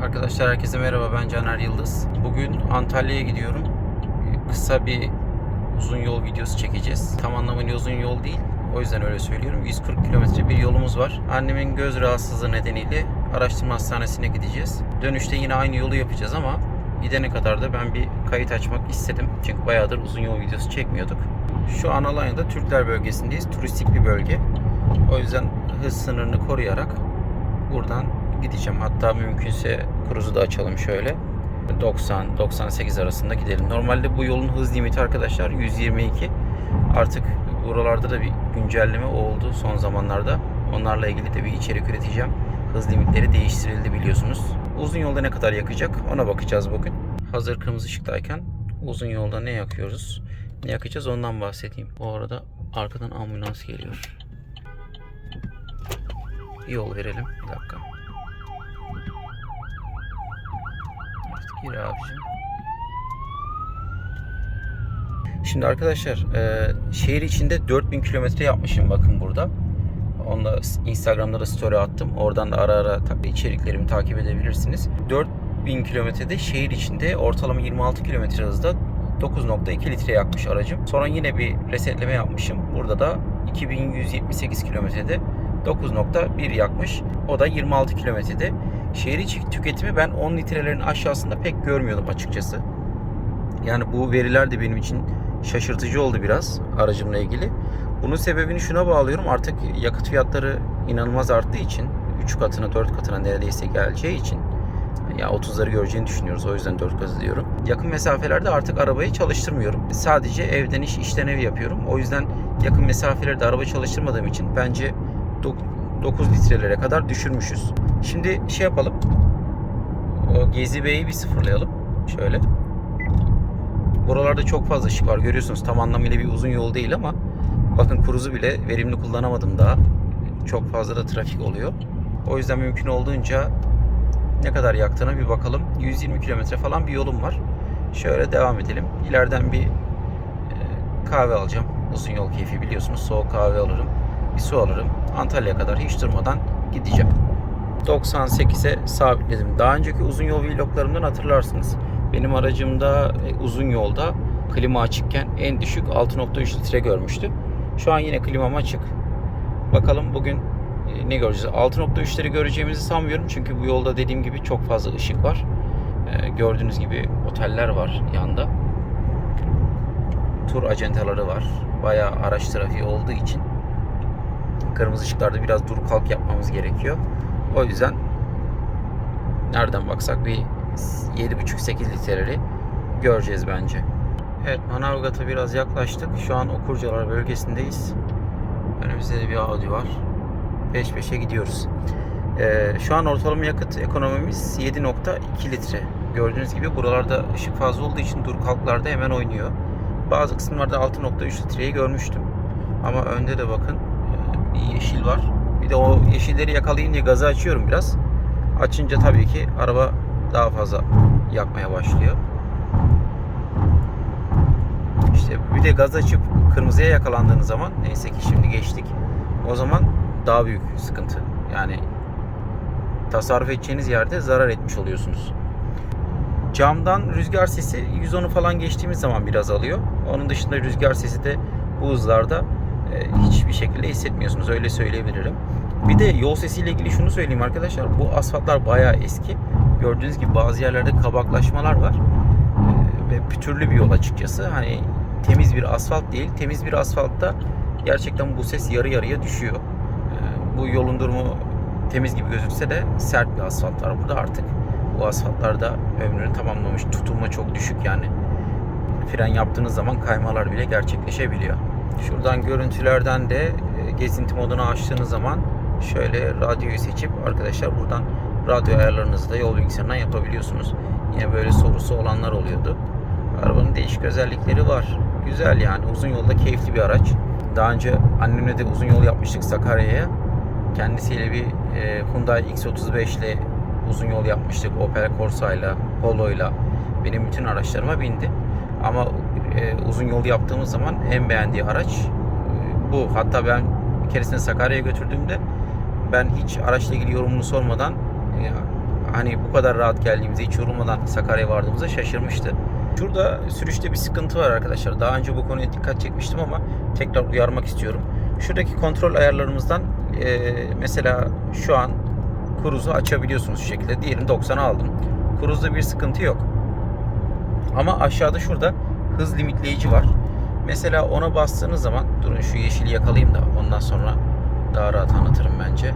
Arkadaşlar herkese merhaba ben Caner Yıldız. Bugün Antalya'ya gidiyorum. Kısa bir uzun yol videosu çekeceğiz. Tam anlamıyla uzun yol değil. O yüzden öyle söylüyorum. 140 kilometre bir yolumuz var. Annemin göz rahatsızlığı nedeniyle araştırma hastanesine gideceğiz. Dönüşte yine aynı yolu yapacağız ama gidene kadar da ben bir kayıt açmak istedim. Çünkü bayağıdır uzun yol videosu çekmiyorduk. Şu an Alanya'da Türkler bölgesindeyiz. Turistik bir bölge. O yüzden hız sınırını koruyarak buradan gideceğim. Hatta mümkünse cruise'u da açalım şöyle. 90-98 arasında gidelim. Normalde bu yolun hız limiti arkadaşlar 122. Artık buralarda da bir güncelleme oldu son zamanlarda. Onlarla ilgili de bir içerik üreteceğim. Hız limitleri değiştirildi biliyorsunuz. Uzun yolda ne kadar yakacak ona bakacağız bugün. Hazır kırmızı ışıktayken uzun yolda ne yakıyoruz? Ne yakacağız ondan bahsedeyim. Bu arada arkadan ambulans geliyor. Yol verelim. Bir dakika. Gir abicim. Şimdi arkadaşlar e, şehir içinde 4000 kilometre yapmışım bakın burada. Onu da Instagram'da da story attım. Oradan da ara ara içeriklerimi takip edebilirsiniz. 4000 kilometrede şehir içinde ortalama 26 kilometre hızda 9.2 litre yakmış aracım. Sonra yine bir resetleme yapmışım. Burada da 2178 kilometrede 9.1 yakmış. O da 26 kilometrede. Şehir içi tüketimi ben 10 litrelerin aşağısında pek görmüyordum açıkçası. Yani bu veriler de benim için şaşırtıcı oldu biraz aracımla ilgili. Bunun sebebini şuna bağlıyorum. Artık yakıt fiyatları inanılmaz arttığı için 3 katına 4 katına neredeyse geleceği için ya 30'ları göreceğini düşünüyoruz. O yüzden 4 katı diyorum. Yakın mesafelerde artık arabayı çalıştırmıyorum. Sadece evden iş, işten ev yapıyorum. O yüzden yakın mesafelerde araba çalıştırmadığım için bence 9 litrelere kadar düşürmüşüz. Şimdi şey yapalım. O Gezi Bey'i bir sıfırlayalım. Şöyle. Buralarda çok fazla ışık var. Görüyorsunuz tam anlamıyla bir uzun yol değil ama bakın kuruzu bile verimli kullanamadım daha. Çok fazla da trafik oluyor. O yüzden mümkün olduğunca ne kadar yaktığına bir bakalım. 120 kilometre falan bir yolum var. Şöyle devam edelim. İleriden bir e, kahve alacağım. Uzun yol keyfi biliyorsunuz. Soğuk kahve alırım. Bir su alırım. Antalya'ya kadar hiç durmadan gideceğim. 98'e sabitledim. Daha önceki uzun yol vloglarımdan hatırlarsınız. Benim aracımda e, uzun yolda klima açıkken en düşük 6.3 litre görmüştü. Şu an yine klimam açık. Bakalım bugün e, ne göreceğiz? 6.3'leri göreceğimizi sanmıyorum. Çünkü bu yolda dediğim gibi çok fazla ışık var. E, Gördüğünüz gibi oteller var yanda. Tur acentaları var. Bayağı araç trafiği olduğu için kırmızı ışıklarda biraz dur kalk yapmamız gerekiyor. O yüzden nereden baksak bir 7,5-8 litreleri göreceğiz bence. Evet Manavgat'a biraz yaklaştık. Şu an Okurcalar bölgesindeyiz. Önümüzde de bir Audi var. Peş peşe gidiyoruz. Ee, şu an ortalama yakıt ekonomimiz 7.2 litre. Gördüğünüz gibi buralarda ışık fazla olduğu için dur kalklarda hemen oynuyor. Bazı kısımlarda 6.3 litreyi görmüştüm. Ama önde de bakın e, bir yeşil var. Bir de o yeşilleri yakalayınca gazı açıyorum biraz. Açınca tabii ki araba daha fazla yakmaya başlıyor. İşte bir de gaz açıp kırmızıya yakalandığınız zaman neyse ki şimdi geçtik. O zaman daha büyük sıkıntı. Yani tasarruf edeceğiniz yerde zarar etmiş oluyorsunuz. Camdan rüzgar sesi 110'u falan geçtiğimiz zaman biraz alıyor. Onun dışında rüzgar sesi de bu hızlarda e, hiçbir şekilde hissetmiyorsunuz. Öyle söyleyebilirim. Bir de yol sesiyle ilgili şunu söyleyeyim arkadaşlar. Bu asfaltlar bayağı eski. Gördüğünüz gibi bazı yerlerde kabaklaşmalar var. E, ve pütürlü bir yol açıkçası. Hani temiz bir asfalt değil. Temiz bir asfaltta gerçekten bu ses yarı yarıya düşüyor. E, bu yolun durumu temiz gibi gözükse de sert bir asfalt var burada artık. Bu asfaltlarda ömrünü tamamlamış. Tutulma çok düşük yani. Fren yaptığınız zaman kaymalar bile gerçekleşebiliyor. Şuradan görüntülerden de e, gezinti modunu açtığınız zaman şöyle radyoyu seçip arkadaşlar buradan radyo ayarlarınızı da yol bilgisayarından yapabiliyorsunuz. Yine böyle sorusu olanlar oluyordu. Arabanın değişik özellikleri var. Güzel yani uzun yolda keyifli bir araç. Daha önce annemle de uzun yol yapmıştık Sakarya'ya. Kendisiyle bir e, Hyundai X35 ile uzun yol yapmıştık. Opel Corsa ile, Polo ile. Benim bütün araçlarıma bindi. Ama e, uzun yol yaptığımız zaman en beğendiği araç e, bu. Hatta ben bir keresinde Sakarya'ya götürdüğümde ben hiç araçla ilgili yorumunu sormadan e, hani bu kadar rahat geldiğimizde hiç yorulmadan Sakarya'ya vardığımızda şaşırmıştı. Şurada sürüşte bir sıkıntı var arkadaşlar. Daha önce bu konuya dikkat çekmiştim ama tekrar uyarmak istiyorum. Şuradaki kontrol ayarlarımızdan e, mesela şu an cruise'u açabiliyorsunuz şu şekilde. Diyelim 90'a aldım. Cruise'da bir sıkıntı yok. Ama aşağıda şurada hız limitleyici var. Mesela ona bastığınız zaman durun şu yeşili yakalayayım da ondan sonra daha rahat anlatırım bence.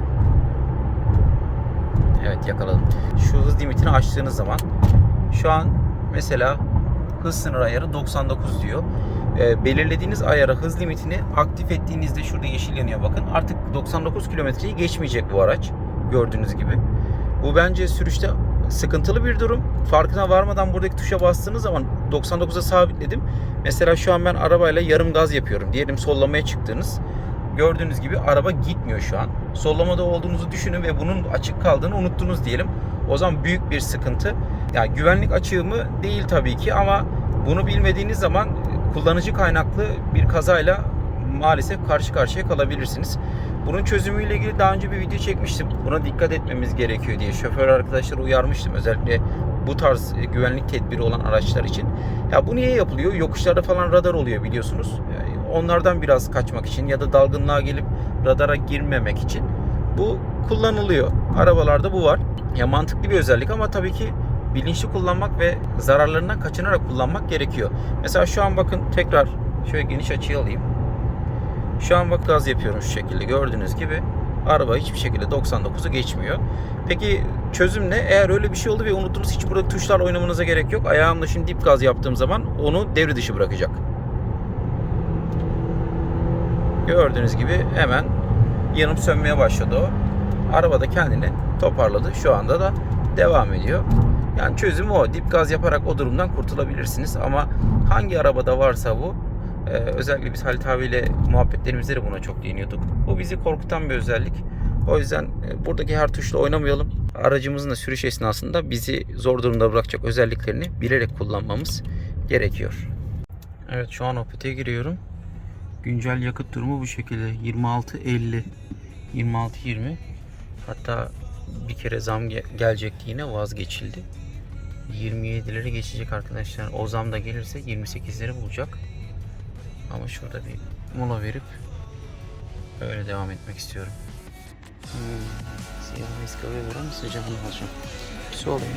Evet yakaladım. Şu hız limitini açtığınız zaman şu an mesela hız sınır ayarı 99 diyor. Ee, belirlediğiniz ayara hız limitini aktif ettiğinizde şurada yeşil yanıyor bakın. Artık 99 kilometreyi geçmeyecek bu araç. Gördüğünüz gibi. Bu bence sürüşte sıkıntılı bir durum. Farkına varmadan buradaki tuşa bastığınız zaman 99'a sabitledim. Mesela şu an ben arabayla yarım gaz yapıyorum. Diyelim sollamaya çıktınız. Gördüğünüz gibi araba gitmiyor şu an. Sollamada olduğunuzu düşünün ve bunun açık kaldığını unuttunuz diyelim. O zaman büyük bir sıkıntı. Yani güvenlik açığı mı değil tabii ki ama bunu bilmediğiniz zaman kullanıcı kaynaklı bir kazayla maalesef karşı karşıya kalabilirsiniz. Bunun çözümüyle ilgili daha önce bir video çekmiştim. Buna dikkat etmemiz gerekiyor diye şoför arkadaşları uyarmıştım. Özellikle bu tarz e, güvenlik tedbiri olan araçlar için. Ya bu niye yapılıyor? Yokuşlarda falan radar oluyor biliyorsunuz. Onlardan biraz kaçmak için ya da dalgınlığa gelip radara girmemek için bu kullanılıyor. Arabalarda bu var. Ya mantıklı bir özellik ama tabii ki bilinçli kullanmak ve zararlarından kaçınarak kullanmak gerekiyor. Mesela şu an bakın tekrar şöyle geniş açıyı alayım. Şu an bak gaz yapıyorum şu şekilde gördüğünüz gibi. Araba hiçbir şekilde 99'u geçmiyor. Peki çözüm ne? Eğer öyle bir şey oldu ve unuttunuz hiç burada tuşlarla oynamanıza gerek yok. Ayağımla şimdi dip gaz yaptığım zaman onu devre dışı bırakacak. Gördüğünüz gibi hemen yanıp sönmeye başladı o. Araba da kendini toparladı. Şu anda da devam ediyor. Yani çözüm o. Dip gaz yaparak o durumdan kurtulabilirsiniz. Ama hangi arabada varsa bu ee, özellikle biz Halit abiyle muhabbetlerimizde de buna çok değiniyorduk. Bu bizi korkutan bir özellik. O yüzden e, buradaki her tuşla oynamayalım. Aracımızın da sürüş esnasında bizi zor durumda bırakacak özelliklerini bilerek kullanmamız gerekiyor. Evet şu an Opet'e giriyorum. Güncel yakıt durumu bu şekilde. 26.50 26.20 Hatta bir kere zam ge- gelecekti yine vazgeçildi. 27'leri geçecek arkadaşlar. O zam da gelirse 28'leri bulacak. Ama şurada bir mola verip öyle devam etmek istiyorum. Hmm. Siyah Nescafe verir misin canım alacağım. Su alayım.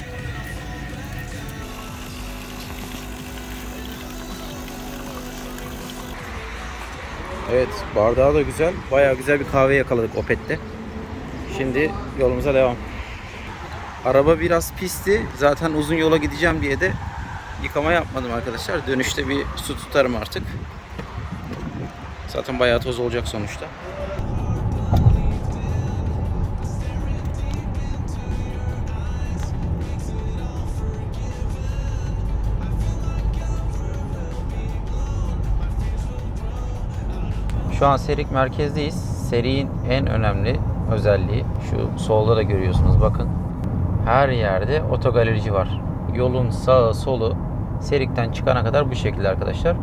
Evet bardağı da güzel. Bayağı güzel bir kahve yakaladık Opet'te. Şimdi yolumuza devam. Araba biraz pisti. Zaten uzun yola gideceğim diye de yıkama yapmadım arkadaşlar. Dönüşte bir su tutarım artık. Zaten bayağı toz olacak sonuçta. Şu an Serik merkezdeyiz. Serik'in en önemli özelliği şu solda da görüyorsunuz bakın. Her yerde otogalerici var. Yolun sağı solu Serik'ten çıkana kadar bu şekilde arkadaşlar.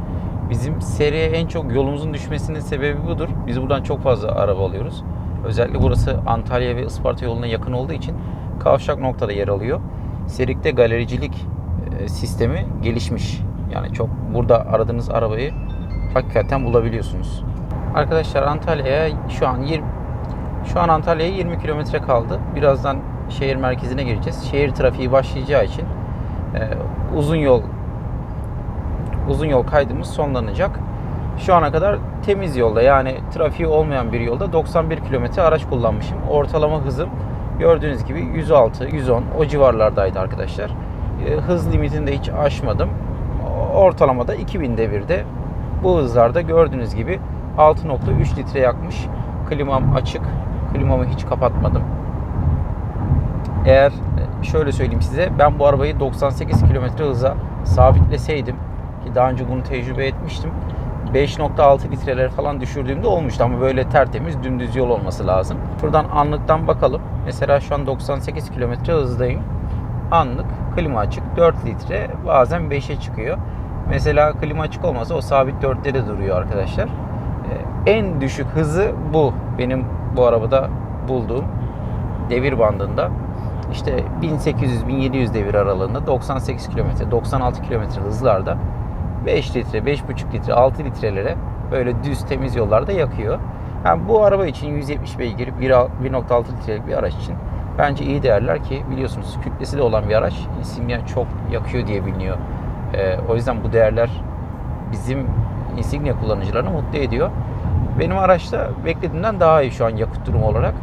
Bizim seriye en çok yolumuzun düşmesinin sebebi budur. Biz buradan çok fazla araba alıyoruz. Özellikle burası Antalya ve Isparta yoluna yakın olduğu için kavşak noktada yer alıyor. Serik'te galericilik e, sistemi gelişmiş. Yani çok burada aradığınız arabayı hakikaten bulabiliyorsunuz. Arkadaşlar Antalya'ya şu an 20 şu an Antalya'ya 20 kilometre kaldı. Birazdan şehir merkezine gireceğiz. Şehir trafiği başlayacağı için e, uzun yol uzun yol kaydımız sonlanacak. Şu ana kadar temiz yolda yani trafiği olmayan bir yolda 91 kilometre araç kullanmışım. Ortalama hızım gördüğünüz gibi 106, 110 o civarlardaydı arkadaşlar. E, hız limitini de hiç aşmadım. Ortalamada 2000 devirde bu hızlarda gördüğünüz gibi 6.3 litre yakmış. Klimam açık. Klimamı hiç kapatmadım. Eğer e, şöyle söyleyeyim size ben bu arabayı 98 km hıza sabitleseydim ki daha önce bunu tecrübe etmiştim. 5.6 litreler falan düşürdüğümde olmuştu ama böyle tertemiz dümdüz yol olması lazım. Şuradan anlıktan bakalım. Mesela şu an 98 km hızdayım. Anlık klima açık 4 litre bazen 5'e çıkıyor. Mesela klima açık olmasa o sabit 4'te de duruyor arkadaşlar. En düşük hızı bu. Benim bu arabada bulduğum devir bandında. İşte 1800-1700 devir aralığında 98 km, 96 km hızlarda 5 litre, 5,5 litre, 6 litrelere böyle düz temiz yollarda yakıyor. Yani bu araba için 170 beygir 1.6 litrelik bir araç için bence iyi değerler ki biliyorsunuz kütlesi de olan bir araç Insignia çok yakıyor diye biliniyor. Ee, o yüzden bu değerler bizim Insignia kullanıcılarını mutlu ediyor. Benim araçta beklediğimden daha iyi şu an yakıt durumu olarak.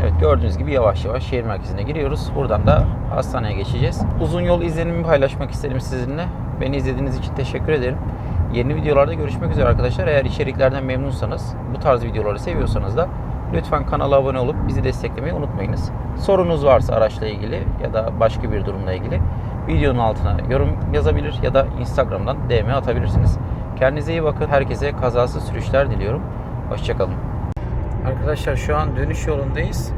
Evet gördüğünüz gibi yavaş yavaş şehir merkezine giriyoruz. Buradan da hastaneye geçeceğiz. Uzun yol izlenimimi paylaşmak istedim sizinle. Beni izlediğiniz için teşekkür ederim. Yeni videolarda görüşmek üzere arkadaşlar. Eğer içeriklerden memnunsanız, bu tarz videoları seviyorsanız da lütfen kanala abone olup bizi desteklemeyi unutmayınız. Sorunuz varsa araçla ilgili ya da başka bir durumla ilgili videonun altına yorum yazabilir ya da Instagram'dan DM atabilirsiniz. Kendinize iyi bakın. Herkese kazasız sürüşler diliyorum. Hoşçakalın. Arkadaşlar şu an dönüş yolundayız.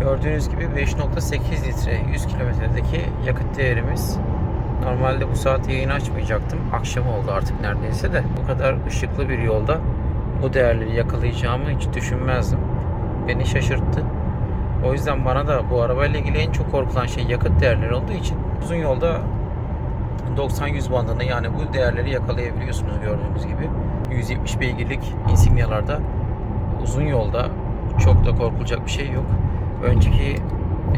Gördüğünüz gibi 5.8 litre 100 kilometredeki yakıt değerimiz. Normalde bu saat yayın açmayacaktım. Akşam oldu artık neredeyse de. Bu kadar ışıklı bir yolda bu değerleri yakalayacağımı hiç düşünmezdim. Beni şaşırttı. O yüzden bana da bu arabayla ilgili en çok korkulan şey yakıt değerleri olduğu için uzun yolda 90-100 bandında yani bu değerleri yakalayabiliyorsunuz gördüğünüz gibi. 170 beygirlik Insignia'larda uzun yolda çok da korkulacak bir şey yok. Önceki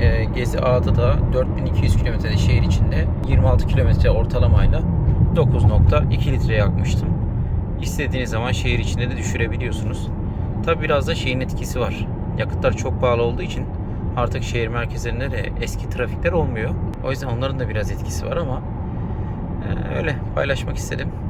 e, Gezi A'da da 4200 kilometrede şehir içinde 26 kilometre ortalamayla 9.2 litre yakmıştım. İstediğiniz zaman şehir içinde de düşürebiliyorsunuz. Tabi biraz da şeyin etkisi var. Yakıtlar çok pahalı olduğu için artık şehir merkezlerinde de eski trafikler olmuyor. O yüzden onların da biraz etkisi var ama e, öyle paylaşmak istedim.